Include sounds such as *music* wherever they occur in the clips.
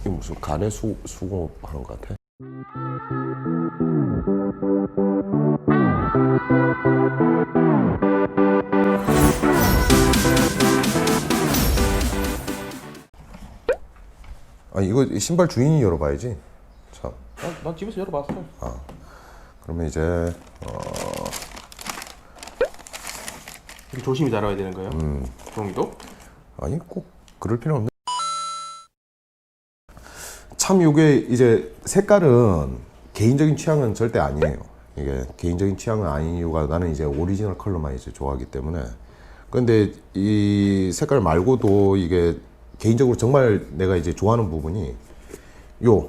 이거 무슨 간의 수, 수공업 하는 것 같아. 아 이거 신발 주인이 열어봐야지. 참. 난, 난 집에서 열어봤어. 그러면 이제 이렇게 조심히 달아야 되는 거예요. 음. 종이도. 아니 꼭 그럴 필요 없네. 참 이게 이제 색깔은 개인적인 취향은 절대 아니에요. 이게 개인적인 취향은 아닌 이유가 나는 이제 오리지널 컬러만 이제 좋아하기 때문에. 근데 이 색깔 말고도 이게 개인적으로 정말 내가 이제 좋아하는 부분이 요,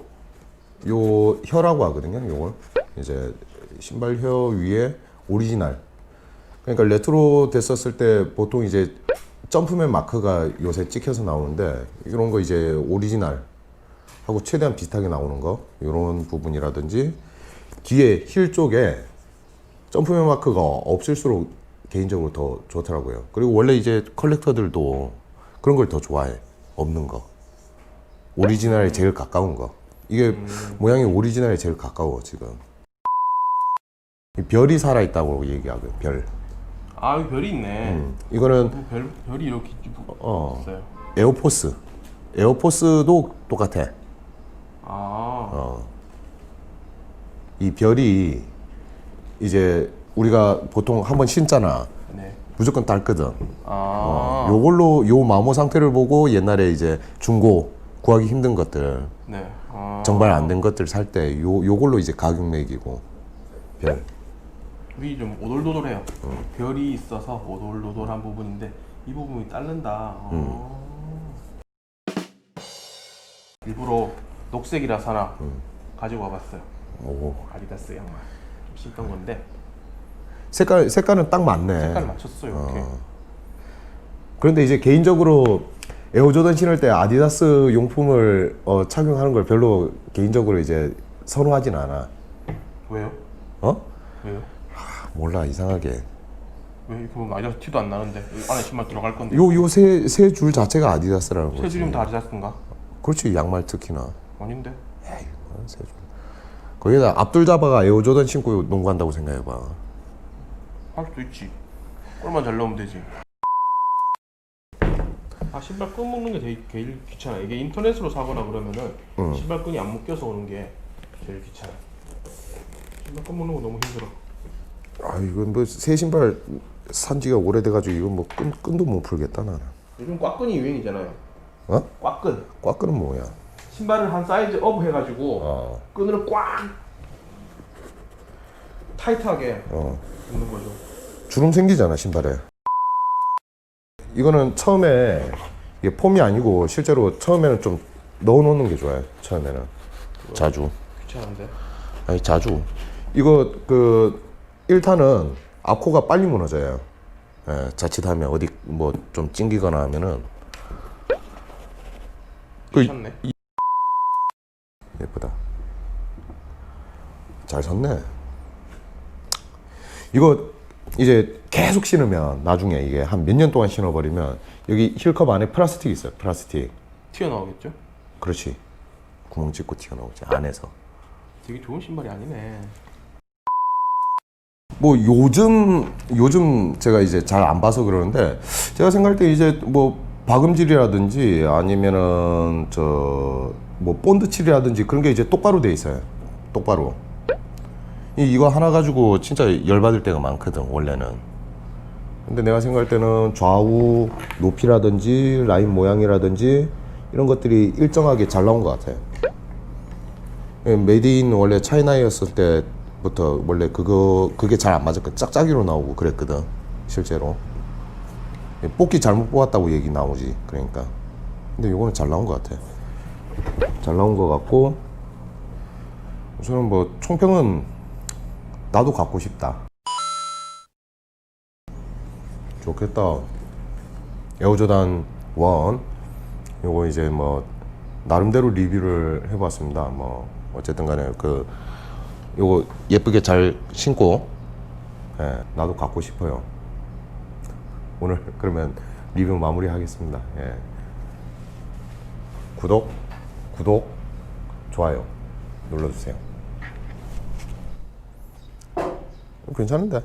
요 혀라고 하거든요. 요걸 이제 신발 혀 위에 오리지널. 그러니까 레트로 됐었을 때 보통 이제 점프맨 마크가 요새 찍혀서 나오는데 이런 거 이제 오리지널 하고 최대한 비슷하게 나오는 거 이런 부분이라든지 뒤에 힐 쪽에 점프맨 마크가 없을수록 개인적으로 더 좋더라고요. 그리고 원래 이제 컬렉터들도 그런 걸 더 좋아해. 없는 거. 오리지널에 제일 가까운 거. 이게 모양이 오리지널에 제일 가까워 지금. 이 별이 살아 있다고 얘기하고요. 별. 아 여기 별이 있네. 음. 이거는 뭐별 별이 이렇게 쭉 어. 있어요. 에어포스. 에어포스도 똑같아. 아. 이 별이 이제 우리가 보통 한번 신잖아. 네. 무조건 닳거든. 아. 어, 요걸로 요 마모 상태를 보고 옛날에 이제 중고 구하기 힘든 것들 네. 아. 정발 안 된 것들 살 때 요 요걸로 이제 가격 매기고 별. 위좀 오돌도돌해요. 어. 별이 있어서 오돌도돌한 부분인데 이 부분이 따른다. 어. 일부러 녹색이라 사나 가지고 와봤어요. 오. 아디다스 양말 좀 신던 건데 색깔 색깔은 딱 맞네. 색깔 맞췄어요. 이렇게. 그런데 이제 개인적으로 에어조던 신을 때 아디다스 용품을 어, 착용하는 걸 별로 개인적으로 이제 선호하진 않아. 왜요? 어? 왜요? 몰라 이상하게. 왜 이렇게 보면 아디다스 티도 안 나는데 안에 신발 들어갈 건데 요요세세 줄 자체가 아디다스라는 거지. 새 줄이면 다 아디다스인가? 그렇지 양말 특히나. 아닌데 에이, 세 줄. 거기다 앞둘 잡아가 에어조던 신고 농구한다고 생각해봐. 할 수도 있지. 골만 잘 넣으면 되지. 아 신발 끈 묶는 게 되게 제일 귀찮아. 이게 인터넷으로 사거나 그러면은 응. 신발 끈이 안 묶여서 오는 게 제일 귀찮아. 신발 끈 묶는 거 너무 힘들어. 아 이건 뭐 새 신발 산 지가 오래돼가지고 이건 뭐 끈, 끈도 못 풀겠다 나는. 요즘 꽉끈이 유행이잖아요. 어? 꽉끈. 꽉끈은 뭐야? 신발을 한 사이즈 업 해가지고 어. 끈을 꽉 타이트하게 어. 묶는 거죠. 주름 생기잖아 신발에. 이거는 처음에 이게 폼이 아니고 실제로 처음에는 좀 넣어놓는 게 좋아요. 처음에는 자주. 귀찮은데. 아니 자주. 이거 그 1탄은 앞코가 빨리 무너져요. 예, 자칫하면 어디 뭐 좀 찡기거나 하면은 그- 귀찮네. 예쁘다. 잘 섰네. 이거 이제 계속 신으면 나중에 이게 한 몇 년 동안 신어버리면 여기 힐컵 안에 플라스틱 있어요. 플라스틱. 튀어나오겠죠? 그렇지. 구멍 찍고 튀어나오지 안에서. 되게 좋은 신발이 아니네. 뭐 요즘 요즘 제가 이제 잘 안 봐서 그러는데 제가 생각할 때 이제 뭐 박음질이라든지 아니면은 저 뭐 본드 칠이라든지 그런 게 이제 똑바로 돼 있어요. 똑바로. 이- 이거 하나 가지고 진짜 열받을 때가 많거든 원래는. 근데 내가 생각할 때는 좌우 높이라든지 라인 모양이라든지 이런 것들이 일정하게 잘 나온 것 같아요. 예, 메이드 인 원래 차이나였을 때부터 원래 그거 그게 잘 안 맞았거든. 짝짝이로 나오고 그랬거든. 실제로. 예, 뽑기 잘못 뽑았다고 얘기 나오지. 그러니까. 근데 요거는 잘 나온 것 같아. 잘 나온 것 같고 우선은 뭐 총평은 나도 갖고 싶다. 좋겠다. 에어조단 1 요거 이제 뭐 나름대로 리뷰를 해봤습니다. 뭐 어쨌든 간에 그 요거 예쁘게 잘 신고 예, 나도 갖고 싶어요. 오늘 *laughs* 그러면 리뷰 마무리하겠습니다. 예. 구독 구독, 좋아요 눌러주세요. 괜찮은데?